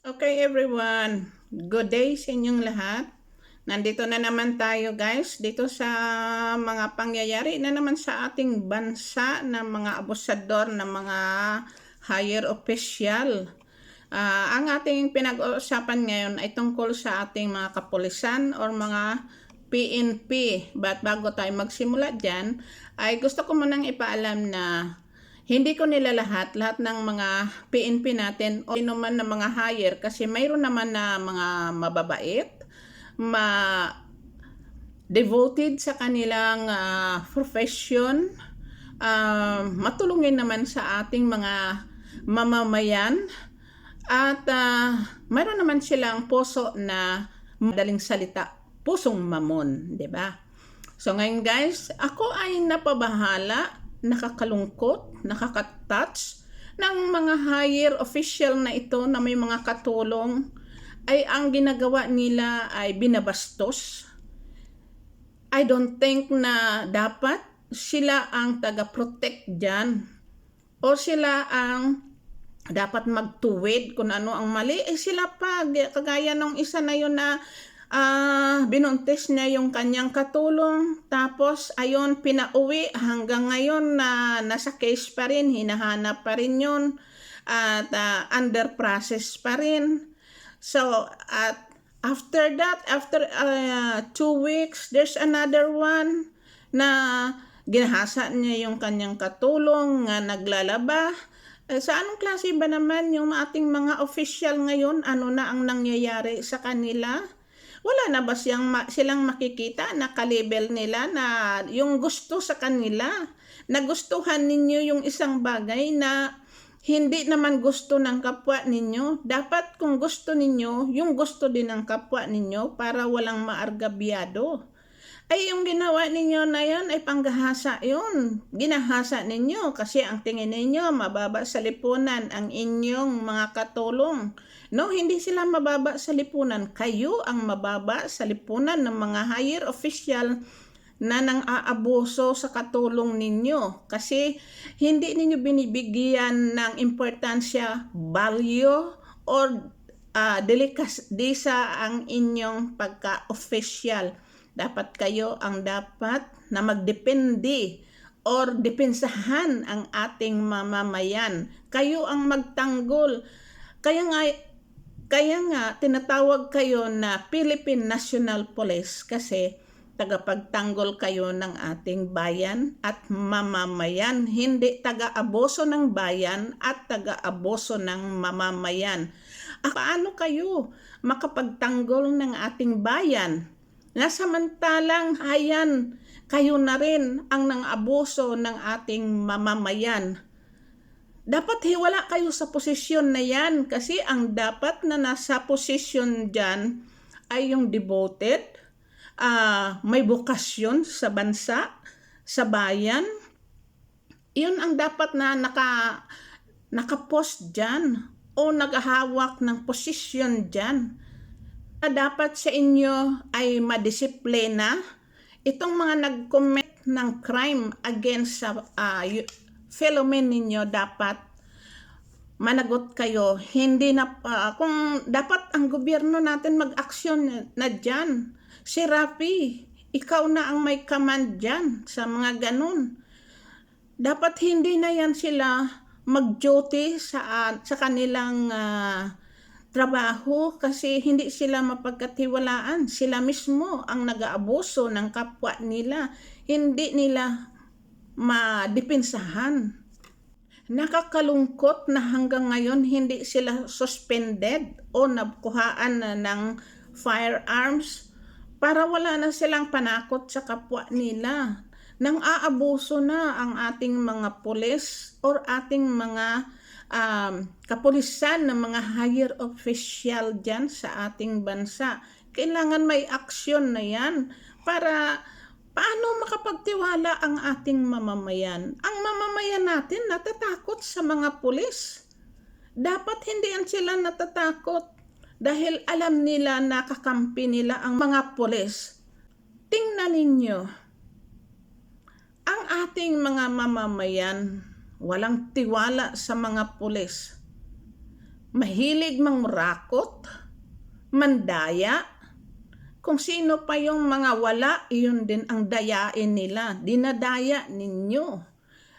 Okay everyone, good day sa inyong lahat. Nandito na naman tayo guys dito sa mga pangyayari na naman sa ating bansa ng mga abusador ng mga higher official. Ah, ang ating pinag-uusapan ngayon ay tungkol sa ating mga kapulisan or mga PNP. But bago tayo magsimula dyan, ay gusto ko munang ipaalam na hindi ko nila lahat, lahat ng mga PNP natin o sino na mga hire kasi mayroon naman na mga mababait, ma devoted sa kanilang ah, profession, ah, matulungin naman sa ating mga mamamayan at ah, mayroon naman silang puso na madaling salita, pusong mamon, 'di ba? So ngayon guys, ako ay napabahala, nakakalungkot, nakaka-touch ng mga higher official na ito na may mga katulong ay ang ginagawa nila ay binabastos. I don't think na dapat sila ang taga-protect dyan o sila ang dapat magtuwid kung ano ang mali. Eh sila pa, kagaya nung isa na yun na ah binuntis niya yung kanyang katulong. Tapos, ayon pinauwi hanggang ngayon na nasa case pa rin, hinahanap pa rin yun. At ah, under process pa rin. So, at after that, after ah, two weeks, there's another one na ginahasa niya yung kanyang katulong nga naglalaba. Eh, sa anong klase ba naman yung ating mga official ngayon? Ano na ang nangyayari sa kanila? Wala na ba siyang silang makikita na kalibel nila na yung gusto sa kanila? Nagustuhan ninyo yung isang bagay na hindi naman gusto ng kapwa ninyo. Dapat kung gusto ninyo, yung gusto din ng kapwa ninyo para walang maargabyado. Ay yung ginawa ninyo na yan ay panggahasa yun. Ginahasa ninyo kasi ang tingin ninyo mababa sa lipunan ang inyong mga katulong. No, hindi sila mababa sa lipunan. Kayo ang mababa sa lipunan ng mga higher official na nang aabuso sa katulong ninyo kasi hindi ninyo binibigyan ng importansya, value, or uh, delikadesa ang inyong pagka-official. Dapat kayo ang dapat na magdepende or depensahan ang ating mamamayan. Kayo ang magtanggol. Kaya nga kaya nga, tinatawag kayo na Philippine National Police kasi tagapagtanggol kayo ng ating bayan at mamamayan, hindi taga-aboso ng bayan at taga-aboso ng mamamayan. Paano kayo makapagtanggol ng ating bayan? Nasamantalang hayan, kayo na rin ang nang abuso ng ating mamamayan dapat hiwala kayo sa posisyon na yan kasi ang dapat na nasa posisyon dyan ay yung devoted, uh, may bukasyon sa bansa, sa bayan. Yun ang dapat na naka, nakapost dyan o naghahawak ng posisyon dyan. Dapat sa inyo ay madisiplina itong mga nag-commit ng crime against sa uh, fellow men ninyo dapat managot kayo. Hindi na, uh, kung dapat ang gobyerno natin mag-aksyon na dyan. Si Rafi, ikaw na ang may command dyan sa mga ganun. Dapat hindi na yan sila mag-duty sa, sa kanilang uh, trabaho kasi hindi sila mapagkatiwalaan. Sila mismo ang nag-aabuso ng kapwa nila. Hindi nila madepensahan. Nakakalungkot na hanggang ngayon hindi sila suspended o nakuhaan na ng firearms para wala na silang panakot sa kapwa nila. Nang aabuso na ang ating mga pulis or ating mga um, kapulisan ng mga higher official dyan sa ating bansa. Kailangan may aksyon na yan para Paano makapagtiwala ang ating mamamayan? Ang mamamayan natin natatakot sa mga pulis. Dapat hindi sila natatakot dahil alam nila na kakampi nila ang mga pulis. Tingnan ninyo, ang ating mga mamamayan walang tiwala sa mga pulis. mahilig mangrakot, mandaya. Kung sino pa yung mga wala, iyon din ang dayain nila. Dinadaya ninyo.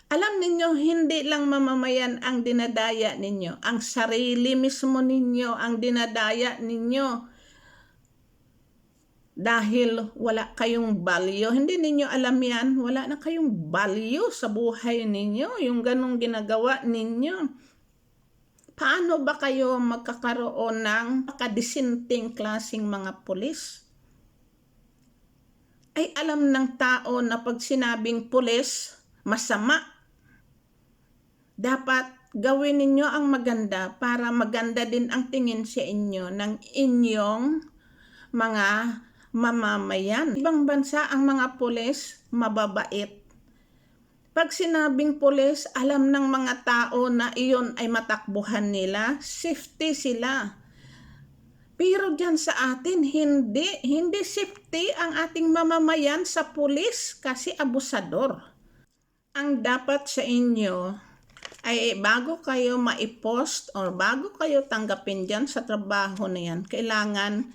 Alam ninyo, hindi lang mamamayan ang dinadaya ninyo. Ang sarili mismo ninyo ang dinadaya ninyo dahil wala kayong value. Hindi ninyo alam yan, wala na kayong value sa buhay ninyo, yung ganong ginagawa ninyo. Paano ba kayo magkakaroon ng makadisinting klasing mga pulis? Ay alam ng tao na pag sinabing pulis, masama. Dapat gawin ninyo ang maganda para maganda din ang tingin sa inyo ng inyong mga mamamayan. Ibang bansa ang mga pulis mababait. Pag sinabing pulis, alam ng mga tao na iyon ay matakbuhan nila, safety sila. Pero dyan sa atin, hindi. Hindi safety ang ating mamamayan sa pulis kasi abusador. Ang dapat sa inyo ay bago kayo maipost or bago kayo tanggapin dyan sa trabaho na yan, kailangan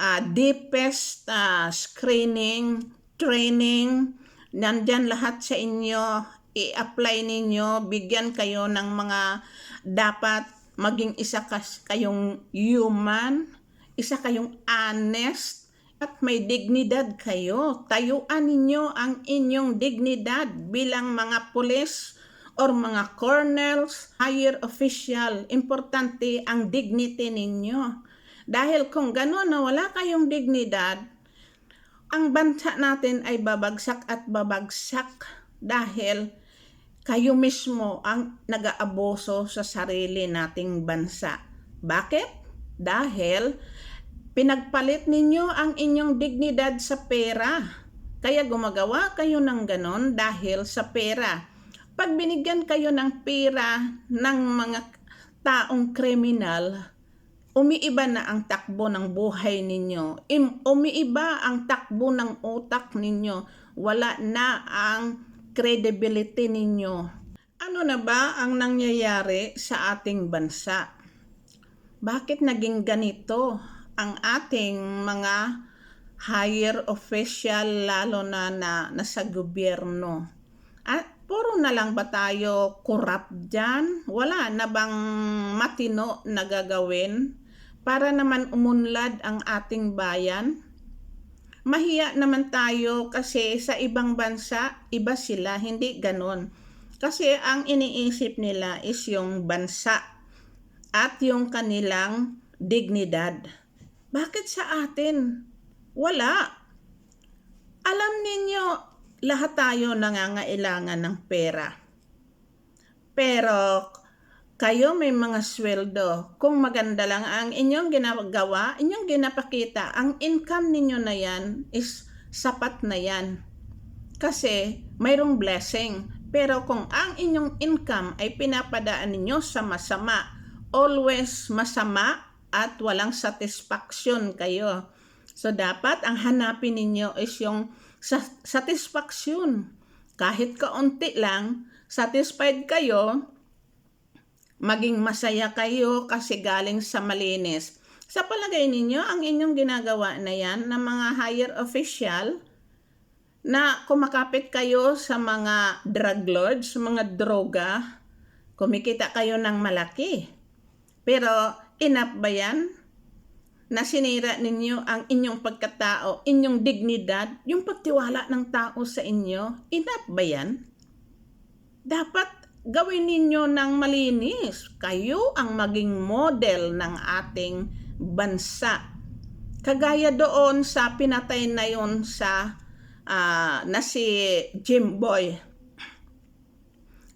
uh, deepest uh, screening, training, nandyan lahat sa inyo, i-apply ninyo, bigyan kayo ng mga dapat maging isa kayong human, isa kayong honest, at may dignidad kayo. Tayuan ninyo ang inyong dignidad bilang mga pulis or mga colonels, higher official. Importante ang dignity ninyo. Dahil kung gano'n na wala kayong dignidad, ang bansa natin ay babagsak at babagsak dahil kayo mismo ang nag-aaboso sa sarili nating bansa. Bakit? Dahil pinagpalit ninyo ang inyong dignidad sa pera. Kaya gumagawa kayo ng ganon dahil sa pera. Pag binigyan kayo ng pera ng mga taong kriminal, umiiba na ang takbo ng buhay ninyo. umiiba ang takbo ng utak ninyo. Wala na ang credibility ninyo. Ano na ba ang nangyayari sa ating bansa? Bakit naging ganito ang ating mga higher official lalo na, na nasa gobyerno? At puro na lang ba tayo corrupt dyan? Wala na bang matino na gagawin para naman umunlad ang ating bayan? Mahiya naman tayo kasi sa ibang bansa, iba sila, hindi ganon. Kasi ang iniisip nila is yung bansa at yung kanilang dignidad. Bakit sa atin? Wala. Alam ninyo, lahat tayo nangangailangan ng pera. Pero kayo may mga sweldo. Kung maganda lang ang inyong ginagawa, inyong ginapakita, ang income ninyo na yan is sapat na yan. Kasi mayroong blessing. Pero kung ang inyong income ay pinapadaan ninyo sa masama, always masama at walang satisfaction kayo. So dapat ang hanapin ninyo is yung satisfaction. Kahit kaunti lang, satisfied kayo, maging masaya kayo kasi galing sa malinis. Sa palagay ninyo, ang inyong ginagawa na yan ng mga higher official na kumakapit kayo sa mga drug lords, mga droga, kumikita kayo ng malaki. Pero enough ba yan? Na sinira ninyo ang inyong pagkatao, inyong dignidad, yung pagtiwala ng tao sa inyo, enough ba yan? Dapat gawin ninyo ng malinis. Kayo ang maging model ng ating bansa. Kagaya doon sa pinatay na yon sa uh, na si Jimboy.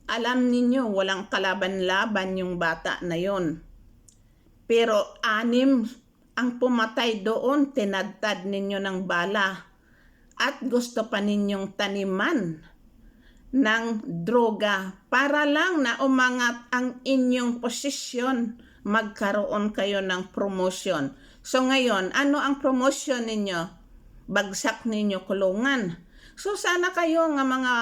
Alam ninyo, walang kalaban-laban yung bata na yon. Pero anim ang pumatay doon, tinadtad ninyo ng bala. At gusto pa ninyong taniman ng droga para lang na umangat ang inyong posisyon, magkaroon kayo ng promotion. So ngayon, ano ang promotion ninyo? Bagsak ninyo kulungan. So sana kayo nga mga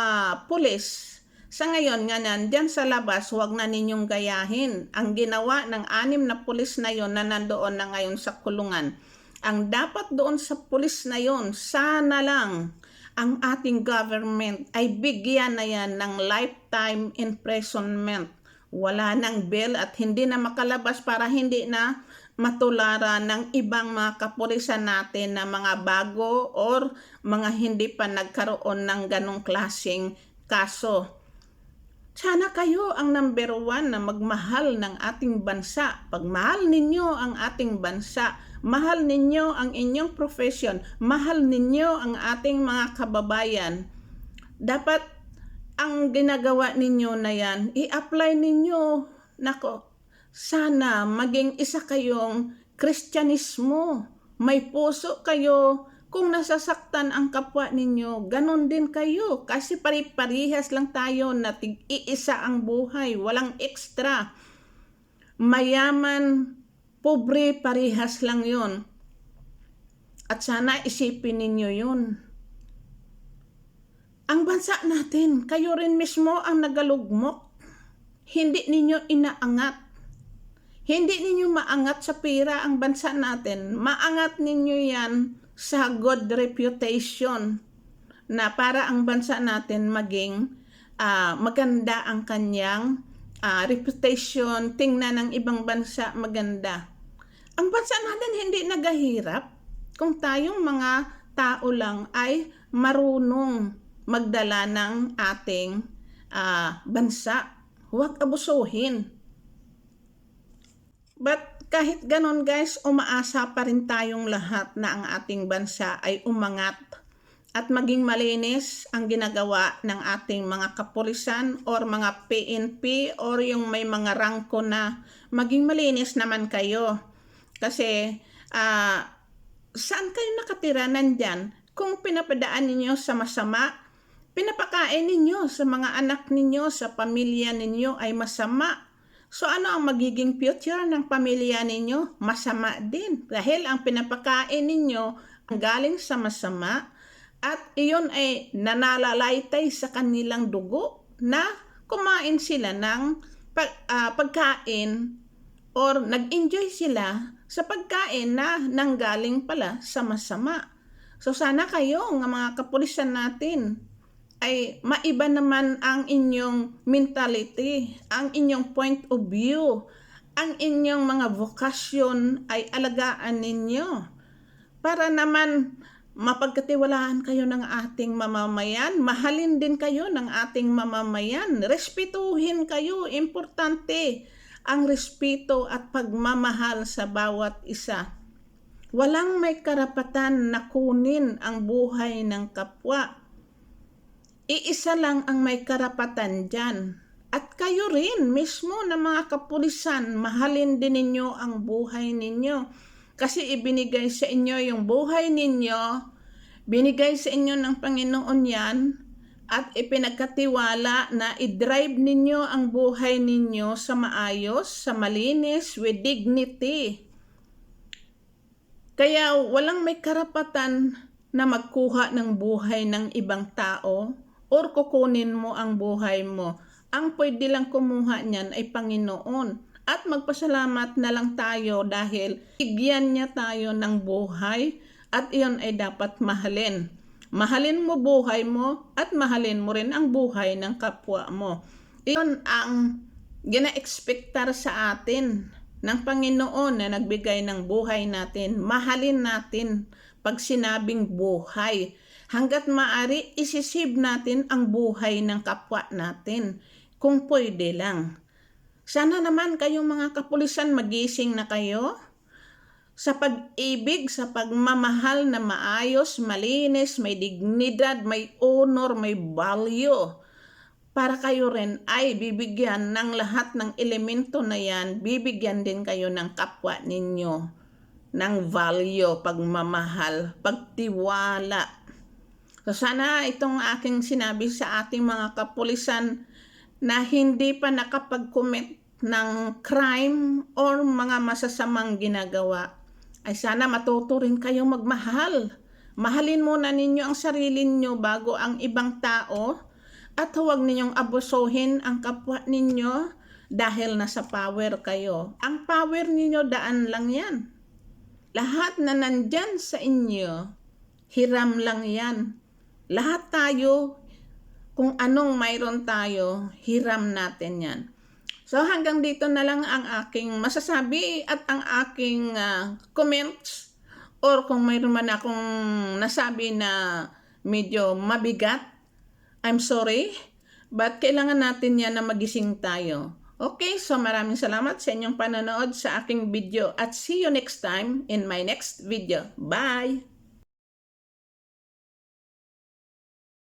pulis, Sa ngayon nga nandyan sa labas, huwag na ninyong gayahin. Ang ginawa ng anim na pulis na yon na nandoon na ngayon sa kulungan. Ang dapat doon sa pulis na yon, sana lang ang ating government ay bigyan na yan ng lifetime imprisonment. Wala nang bail at hindi na makalabas para hindi na matularan ng ibang mga kapulisan natin na mga bago or mga hindi pa nagkaroon ng ganong klaseng kaso. Sana kayo ang number one na magmahal ng ating bansa. Pag mahal ninyo ang ating bansa, mahal ninyo ang inyong profession, mahal ninyo ang ating mga kababayan, dapat ang ginagawa ninyo na yan, i-apply ninyo. Nako, sana maging isa kayong kristyanismo. May puso kayo. Kung nasasaktan ang kapwa ninyo, ganon din kayo. Kasi pari-parihas lang tayo na tig-iisa ang buhay. Walang extra. Mayaman, pobre, parihas lang yon. At sana isipin ninyo yun. Ang bansa natin, kayo rin mismo ang nagalugmok. Hindi ninyo inaangat. Hindi ninyo maangat sa pera ang bansa natin. Maangat ninyo yan sa good reputation na para ang bansa natin maging ah, maganda ang kanyang ah, reputation, tingnan ng ibang bansa maganda. Ang bansa natin hindi nagahirap kung tayong mga tao lang ay marunong magdala ng ating ah, bansa. Huwag abusuhin. But kahit ganon guys, umaasa pa rin tayong lahat na ang ating bansa ay umangat at maging malinis ang ginagawa ng ating mga kapulisan or mga PNP or yung may mga rangko na maging malinis naman kayo. Kasi ah, saan kayo nakatira nandyan? Kung pinapadaan ninyo sa masama, pinapakain ninyo sa mga anak ninyo, sa pamilya ninyo ay masama. So ano ang magiging future ng pamilya ninyo? Masama din. Dahil ang pinapakain ninyo ang galing sa masama at iyon ay nanalalaytay sa kanilang dugo na kumain sila ng pag, ah, pagkain or nag-enjoy sila sa pagkain na nanggaling pala sa masama. So sana kayo, ng mga kapulisan natin, ay maiba naman ang inyong mentality, ang inyong point of view, ang inyong mga vokasyon ay alagaan ninyo. Para naman mapagkatiwalaan kayo ng ating mamamayan, mahalin din kayo ng ating mamamayan, respetuhin kayo, importante ang respeto at pagmamahal sa bawat isa. Walang may karapatan na kunin ang buhay ng kapwa Iisa lang ang may karapatan dyan. At kayo rin mismo na mga kapulisan, mahalin din ninyo ang buhay ninyo. Kasi ibinigay sa inyo yung buhay ninyo, binigay sa inyo ng Panginoon yan, at ipinagkatiwala na i-drive ninyo ang buhay ninyo sa maayos, sa malinis, with dignity. Kaya walang may karapatan na magkuha ng buhay ng ibang tao or kukunin mo ang buhay mo. Ang pwede lang kumuha niyan ay Panginoon. At magpasalamat na lang tayo dahil bigyan niya tayo ng buhay at iyon ay dapat mahalin. Mahalin mo buhay mo at mahalin mo rin ang buhay ng kapwa mo. Iyon ang gina-expectar sa atin ng Panginoon na nagbigay ng buhay natin. Mahalin natin pag sinabing buhay hanggat maari isisib natin ang buhay ng kapwa natin kung pwede lang. Sana naman kayong mga kapulisan magising na kayo sa pag-ibig, sa pagmamahal na maayos, malinis, may dignidad, may honor, may value. Para kayo rin ay bibigyan ng lahat ng elemento na yan, bibigyan din kayo ng kapwa ninyo ng value, pagmamahal, pagtiwala, So sana itong aking sinabi sa ating mga kapulisan na hindi pa nakapag-commit ng crime or mga masasamang ginagawa ay sana matuto rin kayong magmahal. Mahalin muna ninyo ang sarili niyo bago ang ibang tao At huwag ninyong abusuhin ang kapwa ninyo dahil nasa power kayo. Ang power ninyo daan lang yan. Lahat na nandyan sa inyo, hiram lang yan. Lahat tayo, kung anong mayroon tayo, hiram natin yan. So hanggang dito na lang ang aking masasabi at ang aking ah, comments or kung mayroon man akong nasabi na medyo mabigat, I'm sorry, but kailangan natin yan na magising tayo. Okay, so maraming salamat sa inyong panonood sa aking video at see you next time in my next video. Bye!